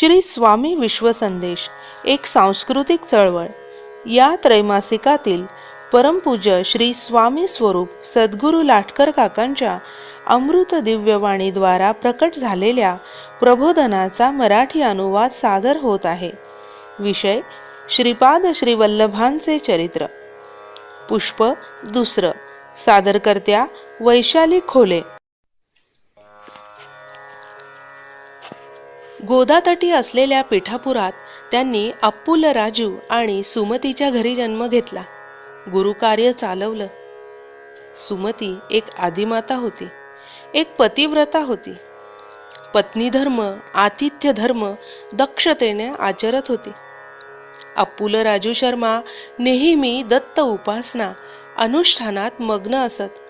श्री स्वामी विश्वसंदेश एक सांस्कृतिक चळवळ. या त्रैमासिकातील परमपूज्य श्री स्वामी स्वरूप सद्गुरू लाटकर काकांच्या अमृत दिव्यवाणीद्वारा प्रकट झालेल्या प्रबोधनाचा मराठी अनुवाद सादर होत आहे. विषय श्रीपाद श्री वल्लभांचे चरित्र. पुष्प दुसरं सादरकर्त्या वैशाली खोले. गोदातटी असलेल्या पिठापुरात त्यांनी अप्पुल राजू आणि सुमतीच्या घरी जन्म घेतला. गुरुकार्य चालवलं. सुमती एक आदिमाता होती. एक पतिव्रता होती. पत्नी धर्म आतिथ्य धर्म दक्षतेने आचरत होती. अप्पुल राजू शर्मा नेहमी दत्त उपासना अनुष्ठानात मग्न असत.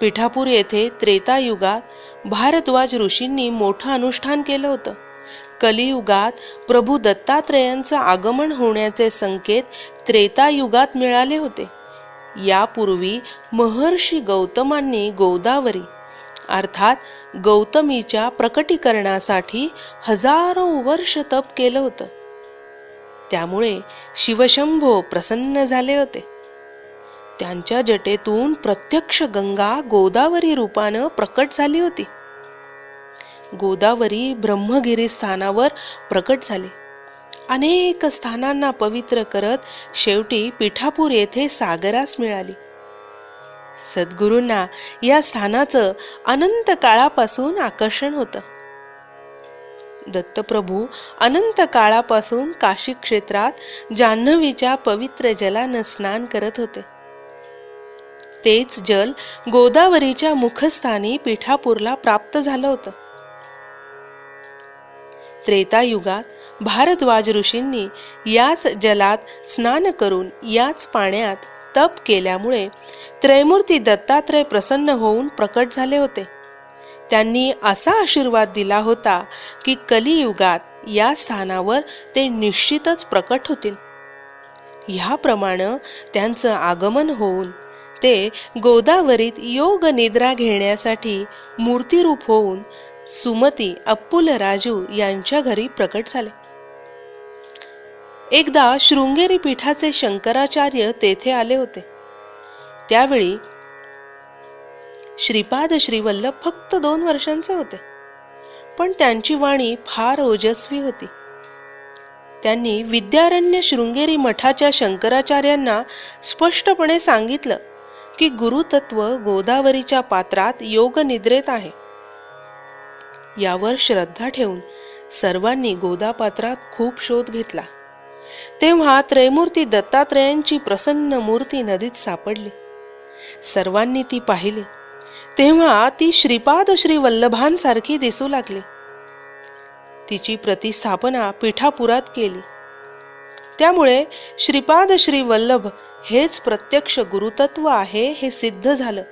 पिठापूर येथे त्रेतायुगात भारद्वाज ऋषींनी मोठं अनुष्ठान केलं होतं. कलियुगात प्रभू दत्तात्रेयांचं आगमन होण्याचे संकेत त्रेतायुगात मिळाले होते. यापूर्वी महर्षी गौतमांनी गोदावरी अर्थात गौतमीच्या प्रकटीकरणासाठी हजारो वर्ष तप केलं होतं. त्यामुळे शिवशंभो प्रसन्न झाले होते. त्यांच्या जटेतून प्रत्यक्ष गंगा गोदावरी रूपानं प्रकट झाली होती. गोदावरी ब्रह्मगिरी स्थानावर प्रकट झाली. अनेक स्थानांना पवित्र करत शेवटी पिठापूर येथे सागरास मिळाली. सद्गुरूंना या स्थानाचं अनंत काळापासून आकर्षण होतं. दत्तप्रभू अनंत काळापासून काशी क्षेत्रात जान्हवीच्या पवित्र जलानं स्नान करत होते. तेच जल गोदावरीच्या मुखस्थानी पिठापूरला प्राप्त झालं होतं. त्रेतायुगात भारद्वाज ऋषींनी याच जलात स्नान करून याच पाण्यात तप केल्यामुळे त्रैमूर्ती दत्तात्रय प्रसन्न होऊन प्रकट झाले होते. त्यांनी असा आशीर्वाद दिला होता की कलियुगात या स्थानावर ते निश्चितच प्रकट होतील. ह्याप्रमाणे त्यांचं आगमन होऊन ते गोदावरीत योग निद्रा घेण्यासाठी मूर्तिरूप होऊन सुमती अप्पुल राजू यांच्या घरी प्रकट झाले. एकदा शृंगेरी पीठाचे शंकराचार्य तेथे आले होते. त्यावेळी श्रीपाद श्रीवल्लभ फक्त दोन वर्षांचे होते पण त्यांची वाणी फार ओजस्वी होती. त्यांनी विद्यारण्य शृंगेरी मठाच्या शंकराचार्यांना स्पष्टपणे सांगितलं की गुरुतत्व गोदावरीच्या पात्रात योग निद्रेत आहे. यावर श्रद्धा ठेवून सर्वांनी गोदापात्रात खूप शोध घेतला. तेव्हा त्रयमूर्ती दत्तात्रयांची प्रसन्न मूर्ती नदीत सापडली. सर्वांनी ती पाहिली. तेव्हा ती श्रीपाद श्री वल्लभांसारखी दिसू लागली. तिची प्रतिस्थापना पिठापुरात केली. त्यामुळे श्रीपाद श्री वल्लभ हेच प्रत्यक्ष गुरुतत्व आहे हे सिद्ध झालं.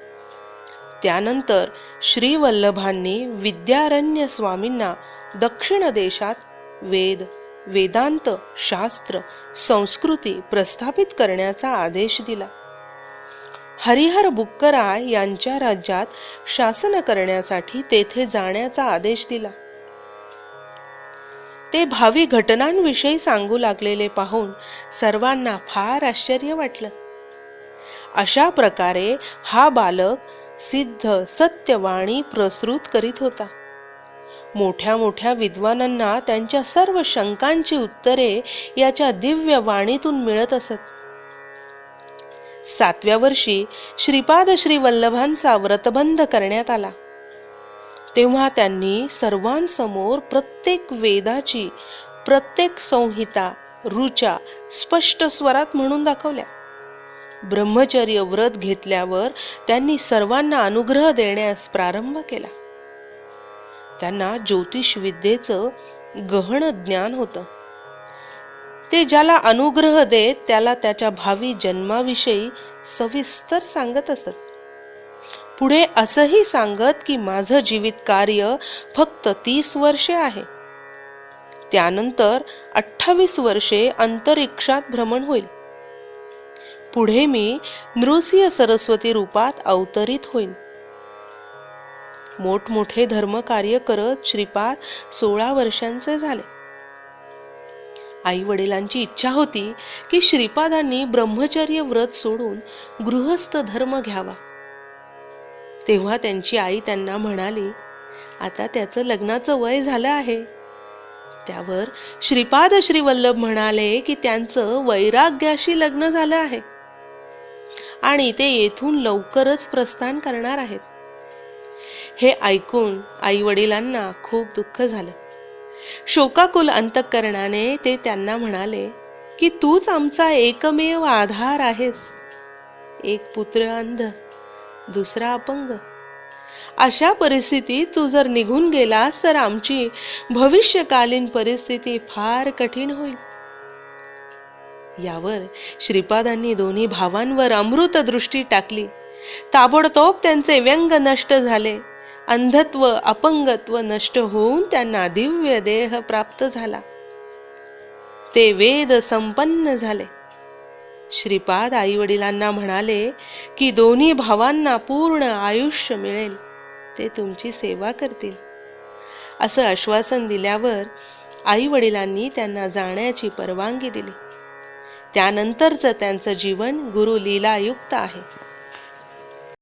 त्यानंतर श्रीवल्लभांनी विद्यारण्य स्वामींना दक्षिण देशात वेद वेदांत शास्त्र संस्कृती प्रस्थापित करण्याचा आदेश दिला. हरिहर बुक्कराय यांच्या राज्यात शासन करण्यासाठी तेथे जाण्याचा आदेश दिला. ते भावी घटनांविषयी सांगू लागलेले पाहून सर्वांना फार आश्चर्य वाटलं. अशा प्रकारे हा बालक सिद्ध सत्यवाणी प्रसृत करीत होता. मोठ्या मोठ्या विद्वानांना त्यांच्या सर्व शंकांची उत्तरे याच्या दिव्य वाणीतून मिळत असत. सातव्या वर्षी श्रीपाद श्री वल्लभांचा व्रतबंध करण्यात आला. तेव्हा त्यांनी सर्वांसमोर प्रत्येक वेदाची प्रत्येक संहिता रुचा स्पष्ट स्वरात म्हणून दाखवल्या. ब्रह्मचर्य व्रत घेतल्यावर त्यांनी सर्वांना अनुग्रह देण्यास प्रारंभ केला. त्यांना ज्योतिष विद्येचं गहन ज्ञान होतं. ते ज्याला अनुग्रह देत त्याला त्याच्या भावी जन्माविषयी सविस्तर सांगत असत. पुढे असंही सांगत की माझं जीवित कार्य फक्त तीस वर्षे आहे. त्यानंतर अठ्ठावीस वर्षे अंतरिक्षात भ्रमण होईल. पुढे मी नृसिंह सरस्वती रूपात अवतरित होईल मोठमोठे धर्मकार्य करत श्रीपाद सोळा वर्षांचे झाले. आई वडिलांची इच्छा होती की श्रीपादांनी ब्रह्मचर्य व्रत सोडून गृहस्थ धर्म घ्यावा. तेव्हा त्यांची आई त्यांना म्हणाली आता त्याचं लग्नाचं वय झालं आहे. त्यावर श्रीपाद श्रीवल्लभ म्हणाले की त्यांचं वैराग्याशी लग्न झालं आहे. आणि ते येथून लवकरच प्रस्थान करणार आहेत. हे ऐकून आई वडिलांना खूप दुःख झालं. शोकाकुल अंतकरणाने ते त्यांना म्हणाले की तूच आमचा एकमेव आधार आहेस. एक पुत्र अंध. दुसरा अपंग. अशा परिस्थितीत तू जर निघून गेलास तर आमची भविष्यकालीन परिस्थिती फार कठीण होईल. यावर श्रीपादांनी दोन्ही भावांवर अमृत दृष्टी टाकली. ताबडतोब त्यांचे व्यंग नष्ट झाले. अंधत्व अपंगत्व नष्ट होऊन त्यांना दिव्य देह प्राप्त झाला. ते वेद संपन्न झाले. श्रीपाद आईवडिलांना म्हणाले की दोन्ही भावांना पूर्ण आयुष्य मिळेल. ते तुमची सेवा करतील. असं आश्वासन दिल्यावर आईवडिलांनी त्यांना जाण्याची परवानगी दिली. त्यानंतरचं त्यांचं जीवन गुरु लीलायुक्त आहे.